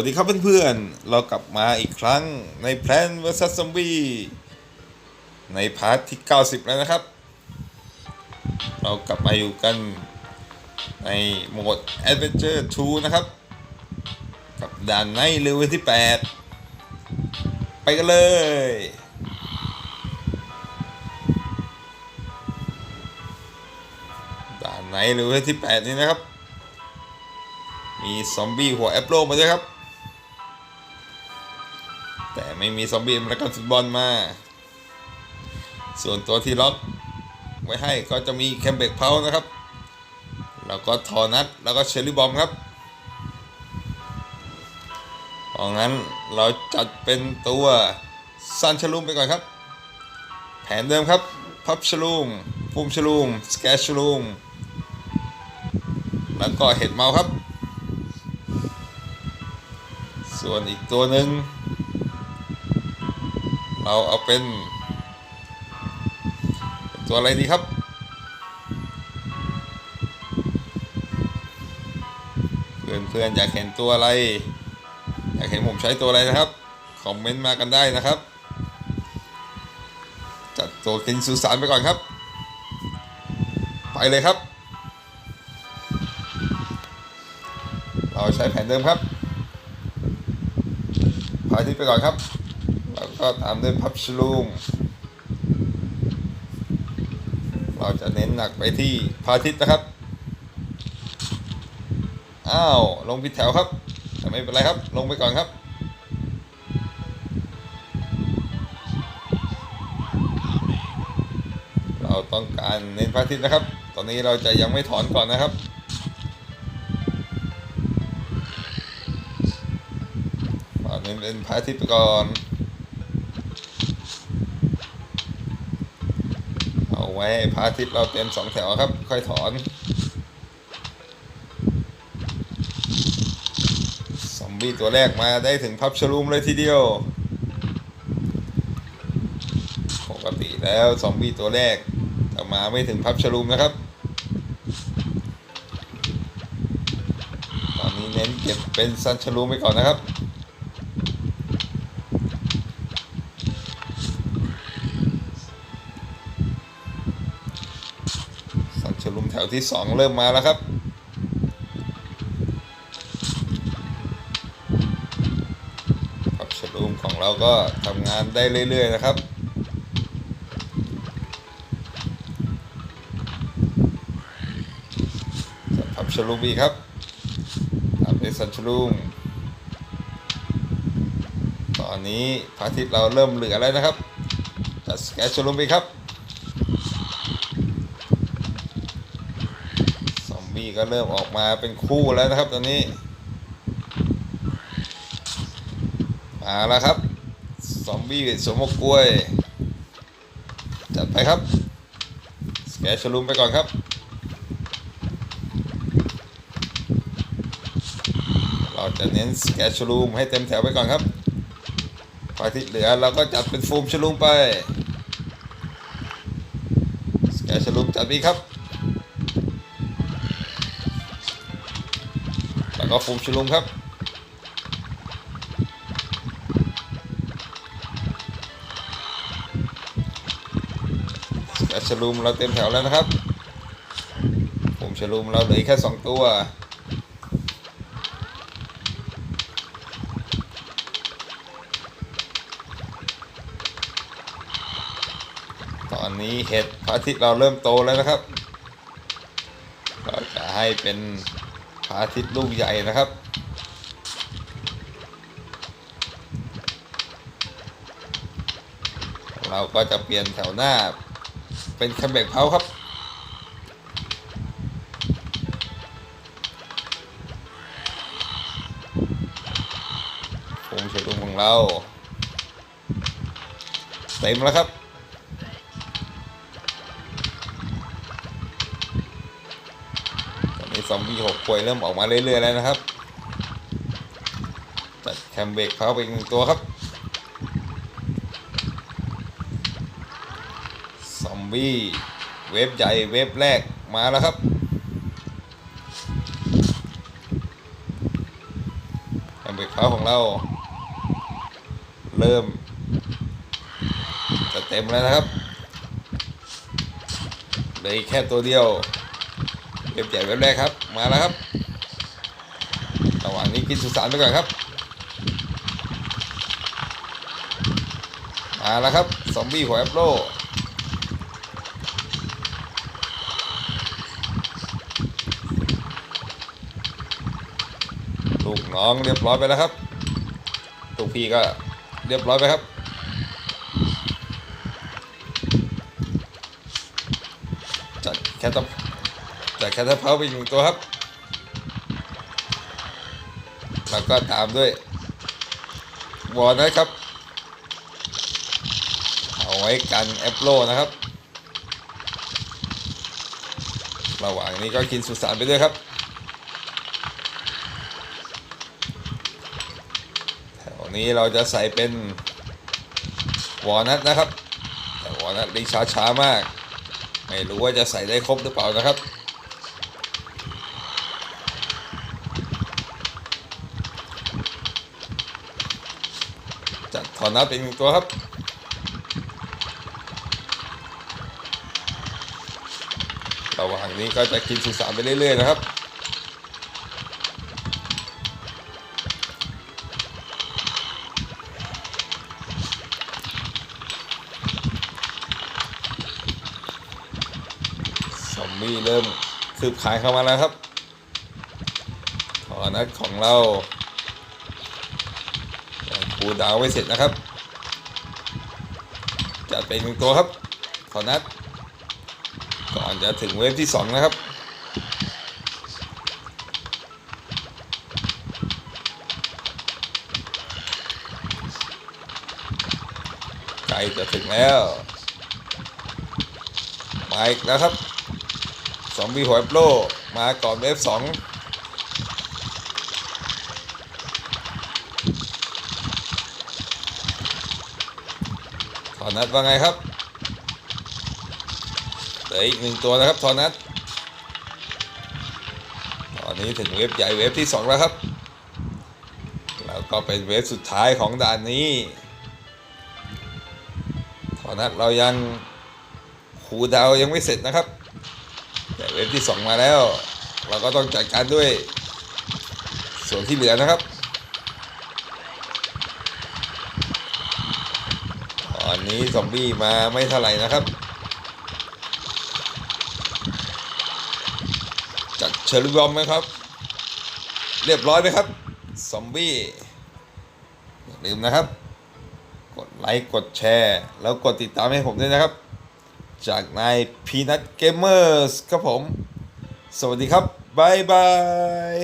วัสดีครับเพื่อนๆ เรากลับมาอีกครั้งใน Plan vs Zombie ในพาร์ทที่ 90 แล้วนะครับ เรากลับมาอยู่กันในโหมด Adventure 2 นะครับ กับด่านในเลเวลที่ 8 ไปกันเลย ด่านในเลเวลที่ 8 นี้นะครับมีซอมบี้หัวแอปโลมาด้วยครับ ม่มีซอมบี้อเมริกันฟุตบอลมา ส่วนตัวที่ล็อกไว้ให้ก็จะมีแคมเบกเพานะครับ แล้วก็ทอนัทแล้วก็เชอร์รี่บอมครับเพราะงั้นเราจัดเป็นตัวซันชลูมไปก่อนครับ แผนเดิมครับ พับชลูมฟุมชลูมสแกชชลูมแล้วก็เห็ดเมาครับ ส่วนอีกตัวหนึ่ง เราเอาเป็น ตัวอะไรดีครับเพื่อนเพื่อนๆอยากเห็นตัวอะไร อยากเห็นผมใช้ตัวอะไรนะครับคอมเมนต์มากันได้นะครับ จัดตัวกินสุสานไปก่อนครับ ไปเลยครับ เราใช้แผนเดิมครับพาทิตไปก่อนครับ แล้วก็ตามด้วยพับชลูมเราจะเน้นหนักไปที่พาทิตย์นะครับ อ้าว ลงผิดแถวครับ แต่ไม่เป็นไรครับ ลงไปก่อนครับเราต้องการเน้นพระอาทิตย์นะครับ ตอนนี้เราจะยังไม่ถอนก่อนนะครับเอาเน้นเป็นพระอาทิตย์ไปก่อน ไว้ให้พระอาทิตย์เราเต็มสองแถวครับ ค่อยถอนซอมบี้ตัวแรกมาได้ถึงพับชลูมเลยทีเดียว ปกติแล้วซอมบี้ตัวแรกจะมาไม่ถึงพับชลูมนะครับ ตอนนี้เน้นเก็บเป็นซันชลูมไปก่อนนะครับ วที่สองเริ่มมาแล้วครับพับชลุมของเราก็ทำงานได้เรื่อย ๆ นะครับจะพับชลุมอีกครับตามด้วยสันชลุมตอนนี้พระอาทิตย์เราเริ่มเหลือแล้วนะครับจัดสแกชลุมไปครับ ซอมบี้ ก็เริ่มออกมาเป็นคู่แล้วนะครับตอนนี้มาแล้วครับ ซอมบี้สวมหมกกล้วย จัดไปครับ สแกชลูมไปก่อนครับเราจะเน้นสแกชลูมให้เต็มแถวไปก่อนครับพอที่เหลือเราก็จัดเป็นฟูมชลูมไป สแกชลูมจัดไปครับ แล้วก็ฟูมชลุมครับแต่ชลุมเราเต็มแถวแล้วนะครับฟูมชลุมเราเหลืออกแค่สองตัวตอนนี้เห็ดพระอาทิตย์เราเริ่มโตแล้วนะครับ เราจะให้เป็น พระอาทิตย์ลูกใหญ่นะครับ เราก็จะเปลี่ยนแถวหน้า เป็นแคมเบกเพาครับผมเฉลุมของเรา เต็มแล้วครับ ซอมบี้หกป่วยเริ่มออกมาเรื่อยๆแล้วนะครับจัดแคมเบกเขาไปอีกหนึ่งตัวครับซอมบี้เวฟใหญ่เวฟแรกมาแล้วครับแคมเบกเขาเพาของเรา เริ่มจะเต็มแล้วนะครับเหลืออีกแค่ตัวเดียว ว็บใหญ่เว็บแรกครับ มาแล้วครับ ระหว่างนี้กินสุสานไปก่อนครับ มาแล้วครับ ซอมบี้หัวแอปโลลูกน้องเรียบร้อยไปแล้วครับลูกพี่ก็เรียบร้อยไปครับจัดแคท จัดแคทเพาไปหนึ่งตัวครับ แล้วก็ตามด้วยวอลนะครับ เอาไว้กันแอปโลนะครับ ระหว่างนี้ก็กินสุสานไปด้วยครับแถวนี้เราจะใส่เป็นวอลนัทนะครับ แต่วอลนัทลิงช้าช้ามาก ไม่รู้ว่าจะใส่ได้ครบหรือเปล่านะครับ ถอนนับเป็นหนึ่งตัวครับ ระหว่างนี้ก็จะกินสุสานไปเรื่อยๆนะครับซอมบี้เริ่มคืบคลานเข้ามาแล้วครับถอนนัดของเรา ยังคูดาวไว้เสร็จนะครับ จัดเป็นหนึ่งตัวครับถอนนัด ก่อนจะถึงเวฟที่สองนะครับใกล้จะถึงแล้วมาอีกแล้วครับสองบีหัวโปรมาก่อนเวฟสอง อนนัดว่าไงครับเหลืออีกหนึ่งตัวนะครับทอนัทตอนนี้ถึงเว็บใหญ่เว็บที่สองแล้วครับ แล้วก็เป็นเว็บสุดท้ายของด่านนี้ทอนัทเรายังคูดาวยังไม่เสร็จนะครับแต่เว็บที่สองมาแล้ว เราก็ต้องจัดการด้วยส่วนที่เหลือนะครับ ตอนนี้ซอมบี้มาไม่เท่าไหร่นะครับ จัดเชอร์รี่บอมไหมครับ เรียบร้อยไหมครับ ซอมบี้อย่าลืมนะครับ กดไลค์กดแชร์ แล้วกดติดตามให้ผมด้วยนะครับ จากนายพีนัทเกมเมอร์สครับผม สวัสดีครับบ๊ายบาย